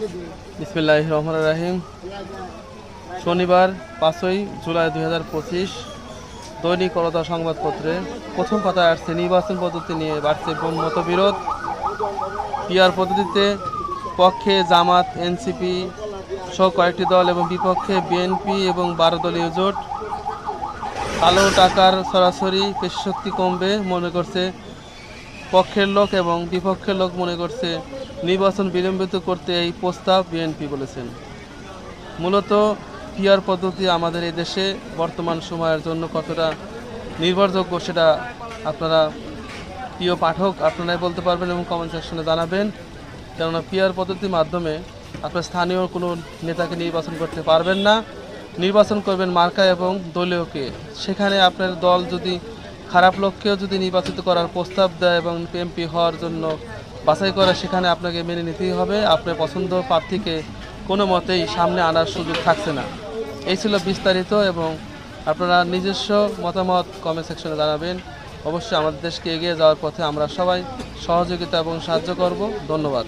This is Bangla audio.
বিসমিল্লাহ রহমান রাহিম। শনিবার পাঁচই জুলাই দুই হাজার পঁচিশ, দৈনিক করতা সংবাদপত্রে প্রথম কথায় আসছে নির্বাচন পদ্ধতি নিয়ে বাড়ছে মতবিরোধ। পিআর পদ্ধতিতে পক্ষে জামাত, এনসিপি সহ কয়েকটি দল এবং বিপক্ষে বিএনপি এবং বারো দলীয় জোট। কালো টাকার সরাসরি পেশি কমবে মনে করছে পক্ষের লোক এবং বিপক্ষের লোক মনে করছে নির্বাচন বিলম্বিত করতে এই প্রস্তাব বিএনপি বলেছেন। মূলত পিআর পদ্ধতি আমাদের এই দেশে বর্তমান সময়ের জন্য কতটা নির্ভরযোগ্য সেটা আপনারা প্রিয় পাঠক আপনারাই বলতে পারবেন এবং কমেন্ট সেকশনে জানাবেন। কেননা পিআর পদ্ধতির মাধ্যমে আপনার স্থানীয় কোনো নেতাকে নির্বাচন করতে পারবেন না। নির্বাচন করবেন মার্কা এবং দলীয়কে। সেখানে আপনার দল যদি খারাপ লোককেও যদি নির্বাচিত করার প্রস্তাব দেয় এবং এমপি হওয়ার জন্য বাছাই করা সেখানে আপনাকে মেনে নিতেই হবে। আপনার পছন্দ প্রার্থীকে কোনো মতেই সামনে আনার সুযোগ থাকছে না। এই ছিল বিস্তারিত এবং আপনারা নিজস্ব মতামত কমেন্ট সেকশনে জানাবেন। অবশ্যই আমাদের দেশকে এগিয়ে যাওয়ার পথে আমরা সবাই সহযোগিতা এবং সাহায্য করব। ধন্যবাদ।